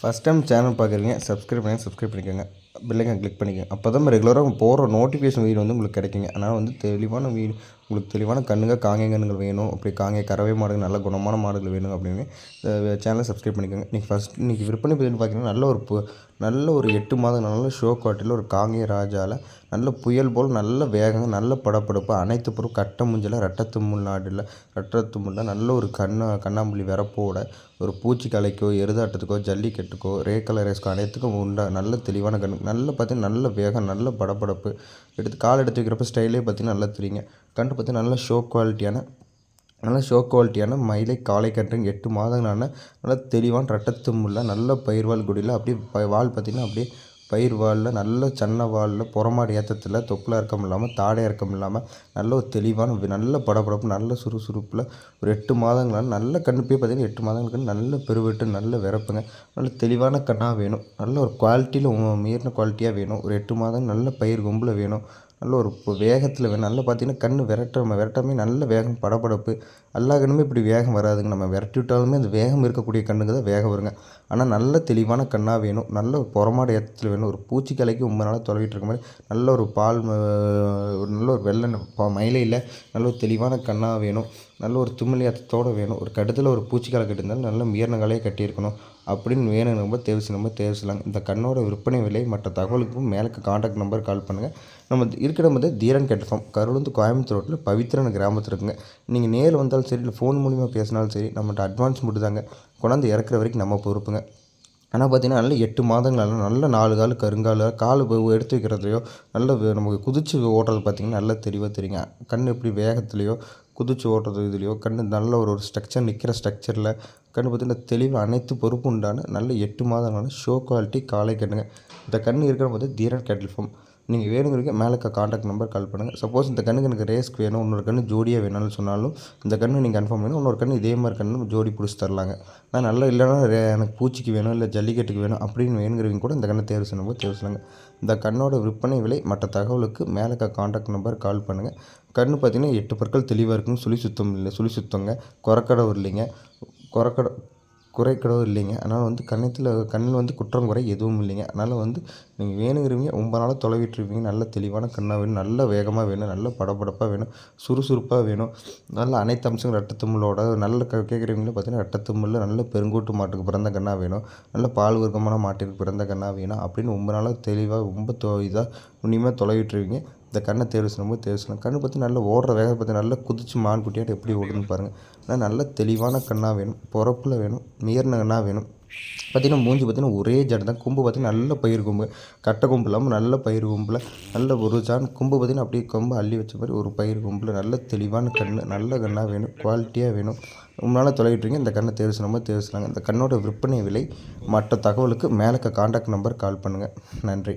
First time channel பார்க்குறீங்க subscribe பண்ணி subscribe பண்ணிக்கோங்க. பெல்லைக்கன் கிளிக் பண்ணிக்கோங்க. அப்போ தான் ரெகுலராக போகிற நோட்டிஃபிகேஷன் வீடு வந்து உங்களுக்கு கிடைக்குங்க. ஆனால் வந்து தெளிவான வீடு உங்களுக்கு தெளிவான கண்ணுங்க காங்கேய கண்ணுங்கள் வேணும். அப்படி காங்கேய கறவை மாடுகள் நல்ல குணமான மாடுகள் வேணும் அப்படின்னு சேனலை சப்ஸ்கிரைப் பண்ணிக்கோங்க. இன்றைக்கி ஃபஸ்ட் இன்றைக்கி விற்பனை பதிவுன்னு பார்த்தீங்கன்னா நல்ல ஒரு பு நல்ல ஒரு எட்டு மாதம் நல்ல ஷோ காட்டில் ஒரு காங்கேய ராஜாவில் நல்ல புயல் போல் நல்ல வேகம் நல்ல படப்படப்பு அனைத்து பொருள் கட்ட முஞ்சில் ரெட்டத்தும்முள் நாடில் ரெட்டத்தும்முள்ள நல்ல ஒரு கண்ணா கண்ணாம்புள்ளி வரப்போட ஒரு பூச்சி கலைக்கோ எருதாட்டத்துக்கோ ஜல்லிக்கட்டுக்கோ ரே கலர் ரேஸ்க்கோ அனைத்துக்கும் உண்டா நல்ல தெளிவான கண் நல்ல பார்த்தீங்கன்னா நல்ல வேகம் நல்ல படப்படப்பு. எடுத்து கால் எடுத்து வைக்கிறப்ப ஸ்டைலே பார்த்தீங்கன்னா நல்லா தெரியுங்க. கண்டு பார்த்தீங்கன்னா நல்ல ஷோ குவாலிட்டியான நல்ல ஷோ குவாலிட்டியான மயிலை காளை கன்று எட்டு மாதங்களான நல்லா தெளிவான ரெட்டத்தும்முள்ள நல்ல பயிர்வால் குடியில் அப்படியே வால் பார்த்திங்கன்னா அப்படியே பயிர் வாலில் நல்ல சன்ன வாலில் புறமாடு ஏற்றத்தில் தொப்பில் இறக்கம் இல்லாமல் தாடை இறக்கம் இல்லாமல் நல்ல ஒரு தெளிவான நல்ல படபடப்பு நல்ல சுறுசுறுப்பில் ஒரு எட்டு மாதங்களால் நல்ல கண்ணுப்பே போய் பார்த்திங்கன்னா எட்டு மாதங்களுக்கு நல்ல பெருவெட்டு நல்ல விறப்புங்க நல்ல தெளிவான கண்ணாக வேணும். நல்ல ஒரு குவாலிட்டியில் மீறின குவாலிட்டியாக வேணும். ஒரு எட்டு மாதம் நல்ல பயிர் கொம்பில் வேணும். நல்ல ஒரு வேகத்தில் நல்லா பார்த்தீங்கன்னா கண் விரட்டுற விரட்டாமே நல்ல வேகம் படபடப்பு. எல்லா கண்ணுமே இப்படி வேகம் வராதுங்க. நம்ம விரட்டி விட்டாலுமே அந்த வேகம் இருக்கக்கூடிய கண்ணுங்க தான் வேகம் வருங்க. ஆனால் நல்ல தெளிவான கண்ணாக வேணும். நல்ல ஒரு புறமாடு ஏற்றத்தில் வேணும். ஒரு பூச்சிக்கலைக்கு ரொம்ப நாளாக தொலைவிட்டு இருக்க மாதிரி நல்ல ஒரு பால் ஒரு நல்ல ஒரு வெள்ளை மயிலையில் நல்ல ஒரு தெளிவான கண்ணாக வேணும். நல்ல ஒரு தும்மல் வேணும். ஒரு கட்டத்தில் ஒரு பூச்சிக்கால கட்டியிருந்தாலும் நல்ல மீறின கட்டியிருக்கணும். அப்படின்னு வேணும் நம்ம தேவை நம்ம தேவை இந்த கண்ணோட விற்பனை விலை மற்ற தகவலுக்கும் மேலே காண்டாக்ட் நம்பர் கால் பண்ணுங்கள் நம்ம இருக்கிற வந்து தீரன் கேட்டுஃபார்ம் கருளுந்து கோயம்புத்தூர் ரோட்டில் பவித்ரன் கிராமத்தில் இருக்குங்க. நீங்கள் நேரில் வந்தாலும் சரி இல்லை ஃபோன் மூலிமா பேசினாலும் சரி நம்மகிட்ட அட்வான்ஸ் முடிதாங்க கொண்டாந்து இறக்குற வரைக்கும் நம்ம பொறுப்புங்க. ஆனால் பார்த்திங்கன்னா நல்ல எட்டு மாதங்கள் நல்ல நாலு கால் கருங்கால் கால் எடுத்து வைக்கிறதுலையோ நல்ல நமக்கு குதிச்சு ஓட்டுறது பார்த்திங்கன்னா நல்லா தெளிவாக தெரியுங்க. கண் எப்படி வேகத்துலையோ குதிச்சு ஓடுறது இதுலேயோ கண் நல்ல ஒரு ஒரு ஸ்ட்ரக்சர் நிற்கிற ஸ்ட்ரக்சரில் கண் பார்த்திங்கன்னா தெளிவு அனைத்து பொறுப்பு உண்டான நல்ல எட்டு மாதங்களான ஷோ குவாலிட்டி காலை கண்ணுங்க. இந்த கண் இருக்கிற போது தீரன் கேட்டில் ஃபார்ம் நீங்கள் வேணுங்கிறீங்க மேலே காண்டாக்ட் நம்பர் கால் பண்ணுங்கள் சப்போஸ் இந்த கண்ணுக்கு எனக்கு ரேஸ்க்கு வேணும் இன்னொரு கன்று ஜோடியாக வேணும்னு சொன்னாலும் இந்த கண்ணு நீங்கள் கன்ஃபார்ம் பண்ணணும் இன்னொரு கண்ணு இதே மாதிரி கண்ணு ஜோடி பிடிச்சி தரலாங்க. நான் நல்லா இல்லைனா எனக்கு பூச்சிக்கு வேணும் இல்லை ஜல்லிக்கட்டுக்கு வேணும் அப்படின்னு வேணுங்கிறவங்க கூட இந்த கண்ணை தேர்வு செய்யும்போது தேர்வு செய்யலாங்க. இந்த கண்ணோட விற்பனை விலை மற்ற தகவலுக்கு மேலே காண்டாக்ட் நம்பர் கால் பண்ணுங்கள் கண்ணு பார்த்திங்கன்னா எட்டு பற்கள் தெளிவாக இருக்குன்னு சுழி சுத்தம் இல்லை சுழி சுத்தங்க. குறக்கடை இல்லைங்க. குறக்கடை குறைக்கூடவும் இல்லைங்க. அதனால் வந்து கன்னத்தில் கண்ணில் வந்து குற்றம் குறை எதுவும் இல்லைங்க. அதனால் வந்து நீங்கள் வேணுங்கிறவங்க ரொம்ப நாளாக தொலைவிட்டுருப்பீங்க. நல்ல தெளிவான கண்ணாக வேணும் நல்ல வேகமாக வேணும் நல்ல படபடப்பாக வேணும் சுறுசுறுப்பாக வேணும். நல்ல அனைத்து அம்சங்கள் ரெட்டத்தும்மலோட நல்ல க கேட்குறவங்களும் பார்த்தீங்கன்னா ரெட்டத்தும்மலில் நல்ல பெருங்கூட்டு மாட்டுக்கு பிறந்த கண்ணாக வேணும். நல்ல பால் வர்க்கமான மாட்டுக்கு பிறந்த கண்ணாக வேணும் அப்படின்னு ரொம்ப நாளாக தெளிவாக ரொம்ப தொ இதாக உன்னிமையாக தொலைவிட்டுருவீங்க இந்த கண்ணை தேர்வு செய்யும்போது தேர்வு செய்யலாம். கண்ணு பார்த்து நல்லா ஓடுற வேகத்தை பார்த்து நல்லா குதிச்சு மான் குட்டியாட்டு எப்படி ஓடுன்னு பாருங்கள் ஆனால் நல்ல தெளிவான கண்ணாக வேணும். பிறப்பில் வேணும். மீறின கண்ணாக வேணும். பார்த்திங்கன்னா மூஞ்சி பார்த்திங்கன்னா ஒரே ஜடை தான். கொம்பு பார்த்திங்கன்னா நல்ல பயிர் கொம்பு. கட்டை கொம்பு இல்லாமல் நல்ல பயிர் கொம்பில் நல்ல ஒரு ஜான் கொம்பு பார்த்திங்கன்னா அப்படியே கொம்பு அள்ளி வச்ச மாதிரி ஒரு பயிர் கொம்பில் நல்ல தெளிவான கண் நல்ல கண்ணாக வேணும். குவாலிட்டியாக வேணும். ரொம்ப நாளாக தொலைவிட்டுருங்க இந்த கண்ணை தேர்வு செய்யும்போது தேர்வு செய்யலாங்க. இந்த கண்ணோட விற்பனை விலை மற்ற தகவலுக்கு மேலே காண்டாக்ட் நம்பர் கால் பண்ணுங்கள் நன்றி.